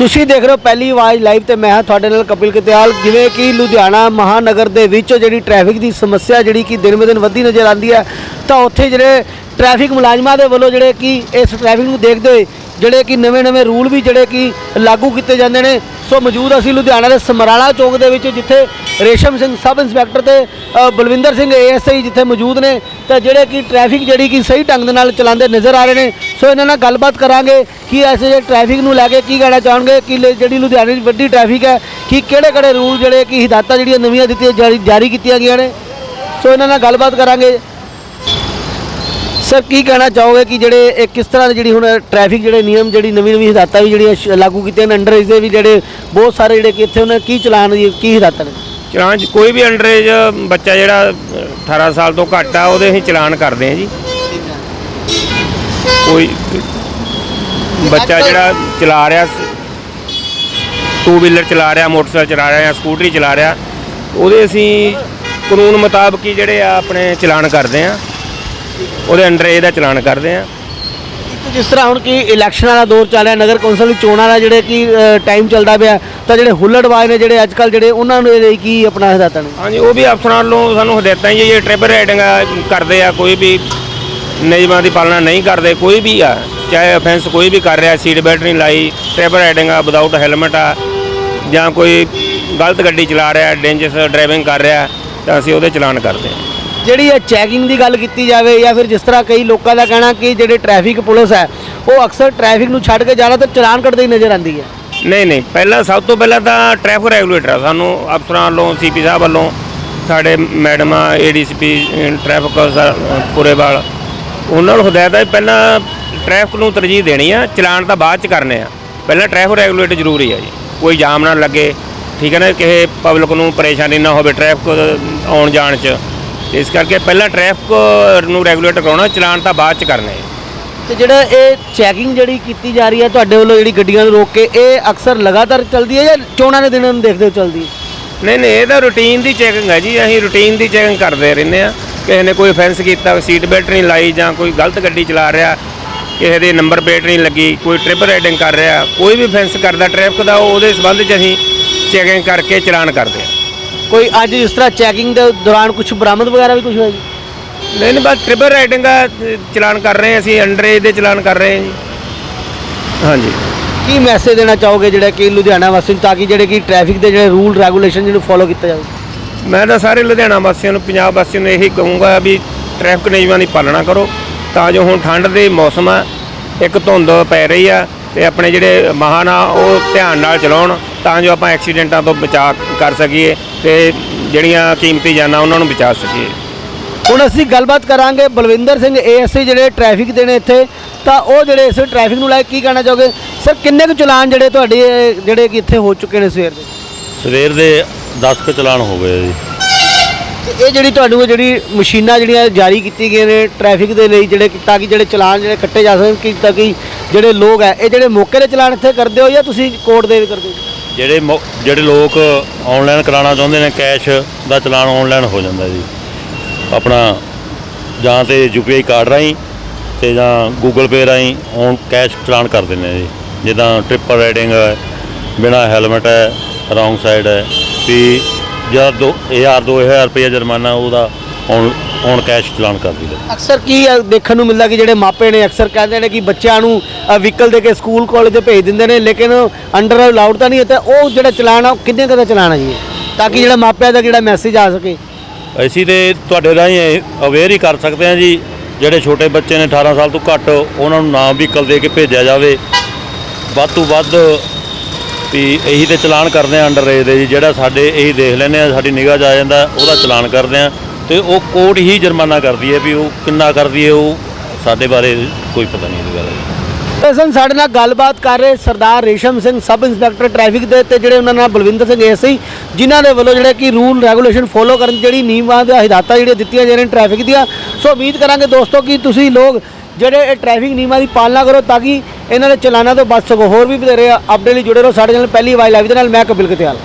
ਤੁਸੀਂ ਦੇਖ ਰਹੇ ਹੋ ਪਹਿਲੀ ਆਵਾਜ਼ ਲਾਈਵ ਤੇ ਮੈਂ ਹਾਂ ਤੁਹਾਡੇ ਨਾਲ ਕਪਿਲ ਕਤਿਆਲ। ਜਿਵੇਂ ਕਿ ਲੁਧਿਆਣਾ ਮਹਾਨਗਰ ਦੇ ਵਿੱਚ ਜਿਹੜੀ ਟ੍ਰੈਫਿਕ ਦੀ ਸਮੱਸਿਆ ਜਿਹੜੀ ਕਿ ਦਿਨ ਬ ਦਿਨ ਵੱਧਦੀ ਨਜ਼ਰ ਆਉਂਦੀ ਹੈ, ਤਾਂ ਉੱਥੇ ਜਿਹੜੇ ਟ੍ਰੈਫਿਕ ਮੁਲਾਜ਼ਮਾਂ ਦੇ ਵੱਲੋਂ ਜਿਹੜੇ ਕਿ ਇਸ ਟ੍ਰੈਫਿਕ ਨੂੰ ਦੇਖਦੇ ਹੋਏ ਜਿਹੜੇ ਕਿ ਨਵੇਂ-ਨਵੇਂ ਰੂਲ ਵੀ ਜਿਹੜੇ ਕਿ ਲਾਗੂ ਕੀਤੇ ਜਾਂਦੇ ਨੇ। ਸੋ ਮੌਜੂਦ ਅਸੀਂ ਲੁਧਿਆਣਾ ਦੇ ਸਮਰਾਲਾ ਚੌਕ ਦੇ ਵਿੱਚ, ਜਿੱਥੇ ਰੇਸ਼ਮ ਸਿੰਘ ਸਬ ਇੰਸਪੈਕਟਰ ਤੇ ਬਲਵਿੰਦਰ ਸਿੰਘ ਏਐਸਆਈ ਜਿੱਥੇ ਮੌਜੂਦ ਨੇ, ਤਾਂ ਜਿਹੜੇ ਕਿ ਟ੍ਰੈਫਿਕ ਜਿਹੜੀ ਕਿ ਸਹੀ ਢੰਗ ਦੇ ਨਾਲ ਚਲਾਉਂਦੇ ਨਜ਼ਰ ਆ ਰਹੇ ਨੇ। ਸੋ ਇਹਨਾਂ ਨਾਲ ਗੱਲਬਾਤ ਕਰਾਂਗੇ ਕਿ ਐਸੇ ਜੇ ਟ੍ਰੈਫਿਕ ਨੂੰ ਲੈ ਕੇ ਕੀ ਕਹਿਣਾ ਚਾਹਣਗੇ, ਕਿ ਲ- ਜਿਹੜੀ ਲੁਧਿਆਣੇ ਦੀ ਵੱਡੀ ਟ੍ਰੈਫਿਕ ਹੈ, ਕਿ ਕਿਹੜੇ ਕਿਹੜੇ ਰੂਲ ਜਿਹੜੇ ਕਿ ਹਿਦਾਇਤਾਂ ਜਿਹੜੀਆਂ ਨਵੀਆਂ ਦਿੱਤੀਆਂ ਜਾਰੀ ਜਾਰੀ ਕੀਤੀਆਂ ਗਈਆਂ ਨੇ। ਸੋ ਇਹਨਾਂ ਨਾਲ ਗੱਲਬਾਤ ਕਰਾਂਗੇ। ਸਰ ਕੀ ਕਹਿਣਾ ਚਾਹੋਗੇ ਕਿ ਜਿਹੜੇ ਇਹ ਕਿਸ ਤਰ੍ਹਾਂ ਦੀ ਜਿਹੜੀ ਹੁਣ ਟ੍ਰੈਫਿਕ ਜਿਹੜੇ ਨਿਯਮ ਜਿਹੜੀ ਨਵੀਂ ਨਵੀਂ ਹਦਾਇਤਾਂ ਵੀ ਜਿਹੜੀਆਂ ਸ਼- ਲਾਗੂ ਕੀਤੀਆਂ ਨੇ ਅੰਡਰ ਦੇ ਵੀ ਜਿਹੜੇ ਬਹੁਤ ਸਾਰੇ ਜਿਹੜੇ ਕਿ ਇੱਥੇ ਉਹਨਾਂ ਕੀ ਚਲਾਨ ਦੀ ਕੀ ਹਦਾਇਤਾਂ ਨੇ? ਚਲਾਨ 'ਚ ਕੋਈ ਵੀ ਅੰਡਰੇਜ ਬੱਚਾ ਜਿਹੜਾ ਅ, 18 ਸਾਲ ਤੋਂ ਘੱਟ ਆ ਉਹਦੇ ਅਸੀਂ ਚਲਾਨ ਕਰਦੇ ਹਾਂ ਜੀ। ਕੋਈ ਬੱਚਾ ਜਿਹੜਾ ਚਲਾ ਰਿਹਾ ਟੂ ਵੀਲਰ ਚਲਾ ਰਿਹਾ ਮੋਟਰਸਾਈਕਲ ਚਲਾ ਰਿਹਾ ਜਾਂ ਸਕੂਟਰੀ ਚਲਾ ਰਿਹਾ ਉਹਦੇ ਅਸੀਂ ਕਾਨੂੰਨ ਮੁਤਾਬਕ ਹੀ ਜਿਹੜੇ ਆ ਆਪਣੇ ਚਲਾਨ ਕਰਦੇ ਆ ਉਹਦੇ ਅੰਡਰੇਜ ਦਾ ਚਲਾਨ ਕਰਦੇ ਆ। ਜਿਸ ਤਰ੍ਹਾਂ ਹੁਣ ਕਿ ਇਲੈਕਸ਼ਨ ਵਾਲਾ ਦੌਰ ਚੱਲ ਰਿਹਾ ਨਗਰ ਕੌਂਸਲ ਦੀ ਚੋਣਾਂ ਦਾ ਜਿਹੜੇ ਕਿ ਟਾਈਮ ਚੱਲਦਾ ਪਿਆ ਤਾਂ ਜਿਹੜੇ ਹੁੱਲੜਬਾਜ਼ ਨੇ ਜਿਹੜੇ ਅੱਜ ਕੱਲ ਜਿਹੜੇ ਉਹਨਾਂ ਨੂੰ ਇਹਦੇ ਕੀ ਆਪਣਾ ਹਦਾਇਤਾਂ ਨੇ? ਹਾਂਜੀ ਉਹ ਵੀ ਅਫਸਰਾਂ ਵੱਲੋਂ ਸਾਨੂੰ ਹਦਾਇਤਾਂ ਜੀ ਇਹ ਟ੍ਰਿਪ ਰਾਈਡਿੰਗ ਕਰਦੇ ਆ ਕੋਈ ਵੀ ਨਿਯਮਾਂ ਦੀ ਪਾਲਣਾ ਨਹੀਂ ਕਰਦੇ ਕੋਈ ਵੀ ਆ ਚਾਹੇ ਅਫੈਂਸ ਕੋਈ ਵੀ ਕਰ ਰਿਹਾ ਸੀਟ ਬੈਲਟ ਨਹੀਂ ਲਾਈ ਟ੍ਰਿਪ ਰਾਈਡਿੰਗ ਆ ਵਿਦਆਊਟ ਹੈਲਮਟ ਆ ਜਾਂ ਕੋਈ ਗਲਤ ਗੱਡੀ ਚਲਾ ਰਿਹਾ ਡੇਂਜਰਸ ਡਰਾਈਵਿੰਗ ਕਰ ਰਿਹਾ ਤਾਂ ਅਸੀਂ ਉਹਦੇ ਚਲਾਨ ਕਰਦੇ ਹਾਂ ਜਿਹੜੀ ਇਹ ਚੈਕਿੰਗ ਦੀ ਗੱਲ ਕੀਤੀ ਜਾਵੇ ਜਾਂ ਫਿਰ ਜਿਸ ਤਰ੍ਹਾਂ ਕਈ ਲੋਕਾਂ ਦਾ ਕਹਿਣਾ ਕਿ ਜਿਹੜੇ ਟ੍ਰੈਫਿਕ ਪੁਲਿਸ ਹੈ, ਉਹ ਅਕਸਰ ਟ੍ਰੈਫਿਕ ਨੂੰ ਛੱਡ ਕੇ ਜ਼ਿਆਦਾਤਰ ਚਲਾਨ ਕੱਟਦੇ ਹੀ ਨਜ਼ਰ ਆਉਂਦੀ ਹੈ। ਨਹੀਂ ਨਹੀਂ, ਪਹਿਲਾਂ ਸਭ ਤੋਂ ਪਹਿਲਾਂ ਤਾਂ ਟ੍ਰੈਫਿਕ ਰੈਗੂਲੇਟਰ ਆ ਸਾਨੂੰ, ਅਫਸਰਾਂ ਵੱਲੋਂ ਸੀਪੀ ਸਾਹਿਬ ਵੱਲੋਂ, ਸਾਡੇ ਮੈਡਮ ਆ ਏਡੀਸੀਪੀ ਟ੍ਰੈਫਿਕ ਪੁਰੇਵਾਲ, ਉਹਨਾਂ ਨੂੰ ਹਦਾਇਤ ਹੈ ਪਹਿਲਾਂ ਟ੍ਰੈਫਿਕ ਨੂੰ ਤਰਜੀਹ ਦੇਣੀ ਆ, ਚਲਾਨ ਤਾਂ ਬਾਅਦ ਚ ਕਰਨੇ ਆ। ਪਹਿਲਾਂ ਟ੍ਰੈਫਿਕ ਰੈਗੂਲੇਟਰ ਜ਼ਰੂਰੀ ਆ ਜੀ, ਕੋਈ ਜਾਮ ਨਾ ਲੱਗੇ, ਠੀਕ ਹੈ ਨਾ, ਕਿਸੇ ਪਬਲਿਕ ਨੂੰ ਪਰੇਸ਼ਾਨੀ ਨਾ ਹੋਵੇ ਟ੍ਰੈਫਿਕ ਆਉਣ ਜਾਣ ਚ। ਇਸ ਕਰਕੇ ਪਹਿਲਾਂ ਟ੍ਰੈਫਿਕ ਨੂੰ ਰੈਗੂਲੇਟ ਕਰਾਉਣਾ ਚਲਾਨ ਤਾਂ ਬਾਅਦ ਚ ਕਰਨੇ। ਤੇ ਜਿਹੜਾ ਇਹ ਚੈਕਿੰਗ ਜਿਹੜੀ ਕੀਤੀ ਜਾ ਰਹੀ ਹੈ ਤੁਹਾਡੇ ਵੱਲੋਂ ਜਿਹੜੀ ਗੱਡੀਆਂ ਨੂੰ ਰੋਕ ਕੇ ਇਹ ਅਕਸਰ ਲਗਾਤਾਰ ਚੱਲਦੀ ਹੈ ਜਾਂ ਚੋਣਾਂ ਦੇ ਦਿਨਾਂ ਨੂੰ ਦੇਖਦੇ ਹੋ ਚੱਲਦੀ ਹੈ? ਨਹੀਂ ਨਹੀਂ ਇਹ ਤਾਂ ਰੂਟੀਨ ਦੀ ਚੈਕਿੰਗ ਹੈ ਜੀ। ਅਸੀਂ ਰੂਟੀਨ ਦੀ ਚੈਕਿੰਗ ਕਰਦੇ ਰਹਿੰਦੇ ਆ ਕਿਸੇ ਨੇ ਕੋਈ ਅਫੈਂਸ ਕੀਤਾ ਸੀਟ ਬੈਲਟ ਨਹੀਂ ਲਾਈ ਜਾਂ ਕੋਈ ਗਲਤ ਗੱਡੀ ਚਲਾ ਰਿਹਾ ਕਿਸੇ ਦੇ ਨੰਬਰ ਪਲੇਟ ਨਹੀਂ ਲੱਗੀ ਕੋਈ ਟ੍ਰਿਪ ਰਾਈਡਿੰਗ ਕਰ ਰਿਹਾ ਕੋਈ ਵੀ ਅਫੈਂਸ ਕਰਦਾ ਟ੍ਰੈਫਿਕ ਦਾ ਉਹਦੇ ਸੰਬੰਧ 'ਚ ਅਸੀਂ ਚੈਕਿੰਗ ਕਰਕੇ ਚਲਾਨ ਕਰਦੇ ਆ ਕੋਈ ਅੱਜ ਜਿਸ ਤਰ੍ਹਾਂ ਚੈਕਿੰਗ ਦੇ ਦੌਰਾਨ ਕੁਝ ਬਰਾਮਦ ਵਗੈਰਾ ਵੀ ਕੁਝ ਹੋਇਆ ਜੀ? ਨਹੀਂ ਨਹੀਂ ਬਸ ਟ੍ਰਿਪ ਰਾਈਡਿੰਗ ਦਾ ਚਲਾਨ ਕਰ ਰਹੇ ਹਾਂ ਅਸੀਂ ਅੰਡਰ ਏਜ ਦੇ ਚਲਾਨ ਕਰ ਰਹੇ ਹਾਂ ਜੀ। ਹਾਂਜੀ। ਕੀ ਮੈਸੇਜ ਦੇਣਾ ਚਾਹੋਗੇ ਜਿਹੜਾ ਕਿ ਲੁਧਿਆਣਾ ਵਾਸੀਆਂ ਨੂੰ ਤਾਂ ਕਿ ਜਿਹੜੇ ਕਿ ਟ੍ਰੈਫਿਕ ਦੇ ਜਿਹੜੇ ਰੂਲ ਰੈਗੂਲੇਸ਼ਨ ਜਿਹਨੂੰ ਫੋਲੋ ਕੀਤਾ ਜਾਵੇ? ਮੈਂ ਤਾਂ ਸਾਰੇ ਲੁਧਿਆਣਾ ਵਾਸੀਆਂ ਨੂੰ ਪੰਜਾਬ ਵਾਸੀਆਂ ਨੂੰ ਇਹੀ ਕਹੂੰਗਾ ਵੀ ਟ੍ਰੈਫਿਕ ਨਿਯਮਾਂ ਦੀ ਪਾਲਣਾ ਕਰੋ ਤਾਂ ਜੋ ਹੁਣ ਠੰਡ ਦੇ ਮੌਸਮ ਆ ਇੱਕ ਧੁੰਦ ਪੈ ਰਹੀ ਆ ਤੇ ਆਪਣੇ ਜਿਹੜੇ ਵਾਹਨ ਆ ਉਹ ਧਿਆਨ ਨਾਲ ਚਲਾਉਣ ਤਾਂ ਜੋ ਆਪਾਂ ਐਕਸੀਡੈਂਟਾਂ ਤੋਂ ਬਚਾ ਕਰ ਸਕੀਏ ਤੇ ਜਿਹੜੀਆਂ ਕੀਮਤੀ ਜਾਨਾਂ ਉਹਨਾਂ ਨੂੰ ਬਚਾ ਸਕੀਏ। ਹੁਣ ਅਸੀਂ ਗੱਲਬਾਤ ਕਰਾਂਗੇ ਬਲਵਿੰਦਰ ਸਿੰਘ ਏਐਸਆਈ ਜਿਹੜੇ ਟ੍ਰੈਫਿਕ ਦੇ ਨੇ ਇੱਥੇ ਤਾਂ ਉਹ ਜਿਹੜੇ ਇਸ ਟ੍ਰੈਫਿਕ ਨੂੰ ਲੈ ਕੇ ਕੀ ਕਹਿਣਾ ਚਾਹੋਗੇ? ਸਰ ਕਿੰਨੇ ਕੁ ਚਲਾਨ ਜਿਹੜੇ ਤੁਹਾਡੇ ਜਿਹੜੇ ਕਿ ਇੱਥੇ ਹੋ ਚੁੱਕੇ ਨੇ ਸਵੇਰ ਦੇ? ਸਵੇਰ ਦੇ 10 ਕੁ ਚਲਾਨ ਹੋ ਗਏ ਜੀ। ਤੇ ਇਹ ਜਿਹੜੀ ਤੁਹਾਨੂੰ ਜਿਹੜੀ ਮਸ਼ੀਨਾਂ ਜਿਹੜੀਆਂ ਜਾਰੀ ਕੀਤੀ ਗਈਆਂ ਨੇ ਟ੍ਰੈਫਿਕ ਦੇ ਲਈ ਜਿਹੜੇ ਤਾਂ ਕਿ ਜਿਹੜੇ ਚਲਾਨ ਜਿਹੜੇ ਕੱਟੇ ਜਾ ਸਕਣ ਕਿ ਤਾਂ ਕਿ ਜਿਹੜੇ ਲੋਕ ਹੈ, ਇਹ ਜਿਹੜੇ ਮੌਕੇ ਦੇ ਚਲਾਨ ਇੱਥੇ ਕਰਦੇ ਹੋ ਜਾਂ ਤੁਸੀਂ ਕੋਰਟ ਦੇ ਵੀ ਕਰਦੇ ਹੋ? ਜਿਹੜੇ ਮੌ- ਜਿਹੜੇ ਲੋਕ ਆਨਲਾਈਨ ਕਰਾਉਣਾ ਚਾਹੁੰਦੇ ਨੇ ਕੈਸ਼ ਦਾ ਚਲਾਨ ਆਨਲਾਈਨ ਹੋ ਜਾਂਦਾ ਜੀ। ਆਪਣਾ ਜਾਂ ਤੇ ਯੂਪੀਆਈ ਕਾਰਡ ਰਾਹੀਂ ਤੇ ਜਾਂ ਗੂਗਲ ਪੇ ਰਾਹੀਂ ਔਨ ਕੈਸ਼ ਚਲਾਨ ਕਰ ਦਿੰਦੇ ਆ ਜੀ। ਜਿੱਦਾਂ ਟ੍ਰਿਪਲ ਰਾਈਡਿੰਗ ਹੈ, ਬਿਨਾ ਹੈਲਮਟ ਹੈ ਰੋਂਗ ਸਾਈਡ ਹੈ, ਵੀ ਜਾਂ ਦੋ 1000 2000 ਰੁਪਏ ਜੁਰਮਾਨਾ ਉਹਦਾ ਔਨ ਔਨ ਕੈਸ਼ ਚਲਾਨ ਕਰ ਦਿੰਦੇ ਅਕਸਰ ਕੀ ਹੈ ਦੇਖਣ ਨੂੰ ਮਿਲਦਾ ਕਿ ਜਿਹੜੇ ਮਾਪੇ ਨੇ ਅਕਸਰ ਕਹਿੰਦੇ ਨੇ ਕਿ ਬੱਚਿਆਂ ਨੂੰ ਵਹੀਕਲ ਦੇ ਕੇ ਸਕੂਲ ਕਾਲਜ ਤੇ ਭੇਜ ਦਿੰਦੇ ਨੇ ਲੇਕਿਨ ਅੰਡਰ ਅਲਾਉਡ ਤਾਂ ਨਹੀਂ ਹੈ ਤੇ ਉਹ ਜਿਹੜਾ ਚਲਾਨ ਆ ਉਹ ਕਿੰਨੇ ਕਦਾ ਚਲਾਨ ਹੈ ਜੀ? ਤਾਂ ਕਿ ਜਿਹੜਾ ਮਾਪਿਆਂ ਦਾ ਜਿਹੜਾ ਮੈਸੇਜ ਆ ਸਕੇ। ਅਸੀਂ ਤੇ ਤੁਹਾਡੇ ਰਾਹੀਂ ਅਵੇਅਰ ਹੀ ਕਰ ਸਕਦੇ ਹਾਂ ਜੀ ਜਿਹੜੇ ਛੋਟੇ ਬੱਚੇ ਨੇ 18 ਸਾਲ ਤੋਂ ਘੱਟ ਉਹਨਾਂ ਨੂੰ ਨਾਮ ਵਹੀਕਲ ਦੇ ਕੇ ਭੇਜਿਆ ਜਾਵੇ। ਵੱਧ ਤੋਂ ਵੱਧ ਵੀ ਇਹੀ ਤੇ ਚਲਾਨ ਕਰਦੇ ਆ ਅੰਡਰ ਰੇਜ ਦੇ ਜੀ ਜਿਹੜਾ ਸਾਡੇ ਇਹੀ ਦੇਖ ਲੈਂਦੇ ਆ ਸਾਡੀ ਨਿਗਾਹ 'ਚ ਆ ਜਾਂਦਾ ਉਹਦਾ ਚਲਾਨ ਕਰਦੇ ਆ। ਤੇ ਉਹ ਕੋਰਟ ਹੀ ਜੁਰਮਾਨਾ ਕਰਦੀ ਹੈ ਵੀ ਉਹ ਕਿੰਨਾ ਕਰਦੀ ਹੈ, ਉਹ ਸਾਡੇ ਬਾਰੇ ਕੋਈ ਪਤਾ ਨਹੀਂ ਇਹਦੀ ਗੱਲ। ਦਾ ਸਾਡੇ ਨਾਲ ਗੱਲਬਾਤ ਕਰ ਰਹੇ Sardar Resham Singh sub inspector traffic ਦੇ ਤੇ ਜਿਹੜੇ ਉਹਨਾਂ ਨਾਲ ਬਲਵਿੰਦਰ ਸਿੰਘ ਐਸਆਈ ਜਿਨ੍ਹਾਂ ਦੇ ਵੱਲੋਂ ਜਿਹੜੇ ਕਿ ਰੂਲ ਰੈਗੂਲੇਸ਼ਨ ਫੋਲੋ ਕਰਨ ਦੀ ਜਿਹੜੀ ਨਿਯਮਾਂ ਦੇ ਹਦਾਇਤਾਂ ਜਿਹੜੀਆਂ ਦਿੱਤੀਆਂ ਜਾ ਰਹੀਆਂ ਟ੍ਰੈਫਿਕ ਦੀਆਂ। ਸੋ ਉਮੀਦ ਕਰਾਂਗੇ ਦੋਸਤੋ ਕਿ ਤੁਸੀਂ ਲੋਕ ਜਿਹੜੇ ਇਹ ਟ੍ਰੈਫਿਕ ਨਿਯਮਾਂ ਦੀ ਪਾਲਣਾ ਕਰੋ ਤਾਂ ਕਿ ਇਹਨਾਂ ਦੇ ਚਲਾਨਾਂ ਤੋਂ ਬਚ ਸਕੋ। ਹੋਰ ਵੀ ਵਧੇਰੇ ਅਪਡੇਟ ਲਈ ਜੁੜੇ ਰਹੋ ਸਾਡੇ ਨਾਲ। ਪਹਿਲੀ ਵਾਰ ਲਾਈਵ ਦੇ ਨਾਲ, ਮੈਂ ਕਪਿਲ ਕਤਿਆਲ।